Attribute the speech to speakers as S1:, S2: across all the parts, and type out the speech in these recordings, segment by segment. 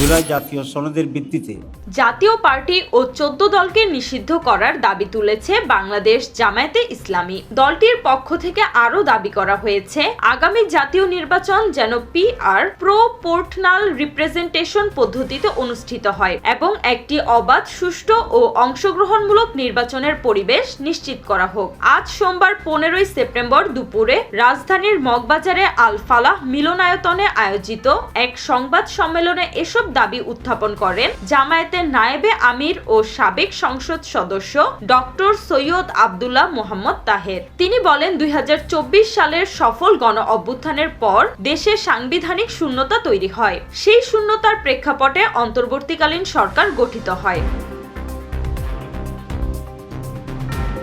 S1: জুলাই জাতীয় সনদের ভিত্তিতে।
S2: জাতীয় পার্টি ও চোদ্দ দলকে নিষিদ্ধ করার দাবি তুলেছে বাংলাদেশ জামায়াতে ইসলামী। দলটির পক্ষ থেকে আরও দাবি করা হয়েছে, আগামী জাতীয় নির্বাচন যেন পিআর প্রো পোর্টনাল রিপ্রেজেন্টেশন পদ্ধতিতে অনুষ্ঠিত হয় এবং একটি অবাধ, সুষ্ঠু ও অংশগ্রহণমূলক নির্বাচনের পরিবেশ নিশ্চিত করা হোক। আজ সোমবার পনেরোই সেপ্টেম্বর দুপুরে রাজধানীর মগবাজারে আল ফালাহ মিলনায়তনে আয়োজিত এক সংবাদ সম্মেলনে এসব দাবি উত্থাপন করেন জামায়াতের নায়েবে আমির ও সাবেক সংসদ সদস্য ডক্টর সৈয়দ আবদুল্লাহ মোহাম্মদ তাহের। তিনি বলেন, দুই হাজার চব্বিশ সালের সফল গণ অভ্যুত্থানের পর দেশে সাংবিধানিক শূন্যতা তৈরি হয়। সেই শূন্যতার প্রেক্ষাপটে অন্তর্বর্তীকালীন সরকার গঠিত হয়।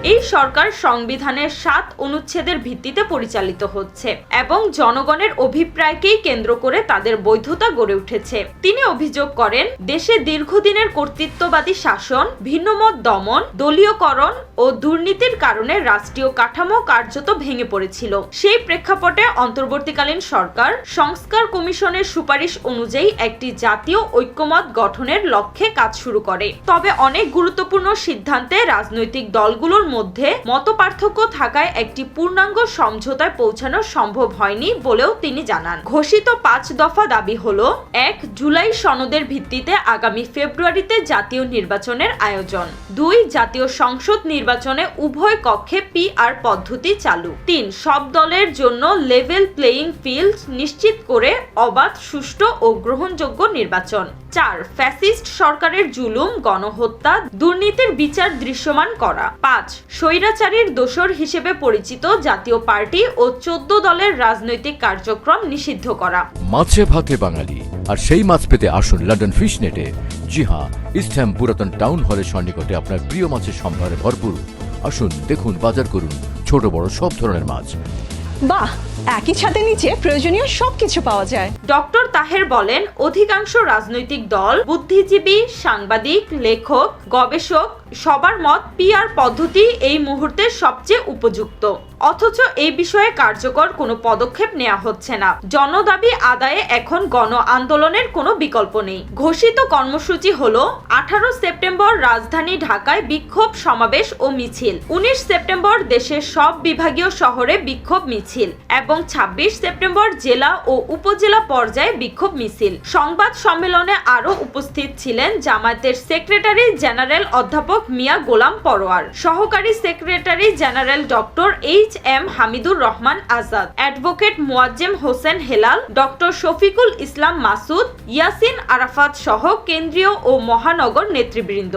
S2: এই সরকার সংবিধানের সাত অনুচ্ছেদের ভিত্তিতে পরিচালিত হচ্ছে এবং জনগণের অভিপ্রায়কেই কেন্দ্র করে তাদের বৈধতা গড়ে উঠেছে। তিনি অভিযোগ করেন, দেশে দীর্ঘদিনের কর্তৃত্ববাদী শাসন, ভিন্নমত দমন, দলীয়করণ ও দুর্নীতির কারণে রাষ্ট্রীয় কাঠামো কার্যত ভেঙে পড়েছিল। সেই প্রেক্ষাপটে অন্তর্বর্তীকালীন সরকার সংস্কার কমিশনের সুপারিশ অনুযায়ী একটি জাতীয় ঐক্যমত গঠনের লক্ষ্যে কাজ শুরু করে। তবে অনেক গুরুত্বপূর্ণ সিদ্ধান্তে রাজনৈতিক দলগুলোর মধ্যে মতপার্থক্য থাকায় একটি পূর্ণাঙ্গ সমঝোতায় পৌঁছানো সম্ভব হয়নি বলেও তিনি জানান। ঘোষিত পাঁচ দফা দাবি হলো, এক, জুলাই সনদের ভিত্তিতে আগামী ফেব্রুয়ারিতে জাতীয় নির্বাচনের আয়োজন। দুই, জাতীয় সংসদ নির্বাচনে উভয় কক্ষে পিআর পদ্ধতি চালু। তিন, সব দলের জন্য লেভেল প্লেইং ফিল্ড নিশ্চিত করে অবাধ, সুষ্ঠু ও গ্রহণযোগ্য নির্বাচন। চার, ফ্যাসিস্ট সরকারের জুলুম, গণহত্যা, দুর্নীতির বিচার দৃশ্যমান করা। পাঁচ স্বৈরাচারীর দোসর হিসেবে পরিচিত জাতীয় পার্টি ও চোদ্দ দলের রাজনৈতিক কার্যক্রম নিষিদ্ধ করা।
S3: মাছে ভাতে বাঙালি আর সেই মাছ পেতে আসুন লন্ডন ফিশ নেটে জি হ্যাঁ ইস্টহ্যাম পুরাতন টাউন হলের সন্নিকটে আপনার প্রিয় মাছের সম্ভারে ভরপুর। আসুন দেখুন বাজার করুন ছোট বড় সব ধরনের মাছ।
S4: বাহ একই ছাদের নিচে প্রয়োজনীয় সবকিছু পাওয়া যায়।
S2: ডক্টর তাহের বলেন অধিকাংশ রাজনৈতিক দল বুদ্ধিজীবী সাংবাদিক লেখক গবেষক সবার মত পিআর পদ্ধতি এই মুহূর্তে সবচেয়ে উপযুক্ত। অথচ এই বিষয়ে কার্যকর কোনো পদক্ষেপ নেওয়া হচ্ছে না। জনদাবি আদায়ে এখন গণ আন্দোলনের কোনো বিকল্প নেই। ঘোষিত কর্মসূচি হল, আঠারো সেপ্টেম্বর রাজধানী ঢাকায় বিক্ষোভ সমাবেশ ও মিছিল। উনিশ সেপ্টেম্বর দেশের সব বিভাগীয় শহরে বিক্ষোভ মিছিল এবং ছাব্বিশ সেপ্টেম্বর জেলা ও উপজেলা পর্যায়ে বিক্ষোভ মিছিল। সংবাদ সম্মেলনে আরও উপস্থিত ছিলেন জামায়াতের সেক্রেটারি জেনারেল অধ্যাপক মিয়া গোলাম পরোয়ার, সহকারী secretary general doctor H M Hamidur Rahman Azad, advocate Moazzem Hossain Helal, doctor Shafiqul Islam Masud, Yasin Arafat সহ কেন্দ্রীয় ও মহানগর নেতৃবৃন্দ।